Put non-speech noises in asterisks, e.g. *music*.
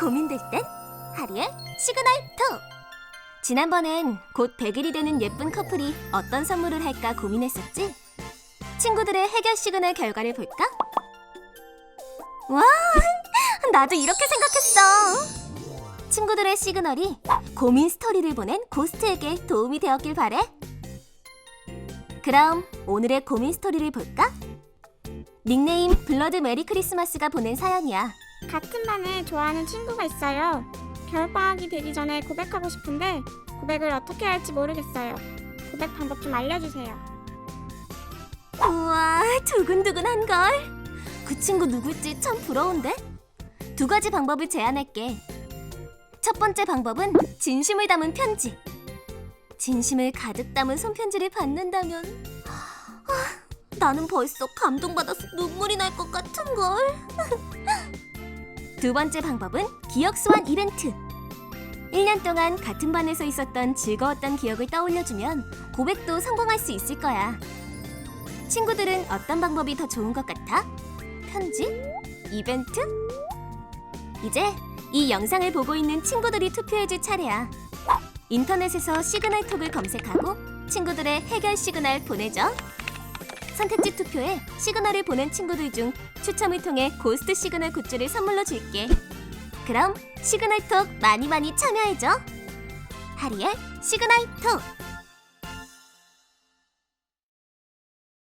고민될 땐 하리의 시그널 톡. 지난번엔 곧 100일이 되는 예쁜 커플이 어떤 선물을 할까 고민했었지? 친구들의 해결 시그널 결과를 볼까? 와, *laughs* 나도 이렇게 생각했어. 친구들의 시그널이 고민 스토리를 보낸 고스트에게 도움이 되었길 바래. 그럼 오늘의 고민 스토리를 볼까? 닉네임 블러드 메리 크리스마스가 보낸 사연이야. 같은 반에 좋아하는 친구가 있어요. 겨울방학이 되기 전에 고백하고 싶은데 고백을 어떻게 할지 모르겠어요. 고백 방법 좀 알려주세요. 우와, 두근두근한 걸. 그 친구 누굴지 참 부러운데. 두 가지 방법을 제안할게. 첫 번째 방법은 진심을 담은 편지. 진심을 가득 담은 손편지를 받는다면 아, 나는 벌써 감동받아서 눈물이 날 것 같은 걸. *laughs* 두 번째 방법은 기억 소환 이벤트. 1년 동안 같은 반에서 있었던 즐거웠던 기억을 떠올려주면 고백도 성공할 수 있을 거야. 친구들은 어떤 방법이 더 좋은 것 같아? 편지? 이벤트? 이제 이 영상을 보고 있는 친구들이 투표해줄 차례야. 인터넷에서 시그널 톡을 검색하고 친구들의 해결 시그널 보내줘. 선택지 투표에 시그널을 보낸 친구들 중 추첨을 통해 고스트 시그널 굿즈를 선물로 줄게. 그럼 시그널 톡 많이 많이 참여해줘. 하리의 시그널 톡!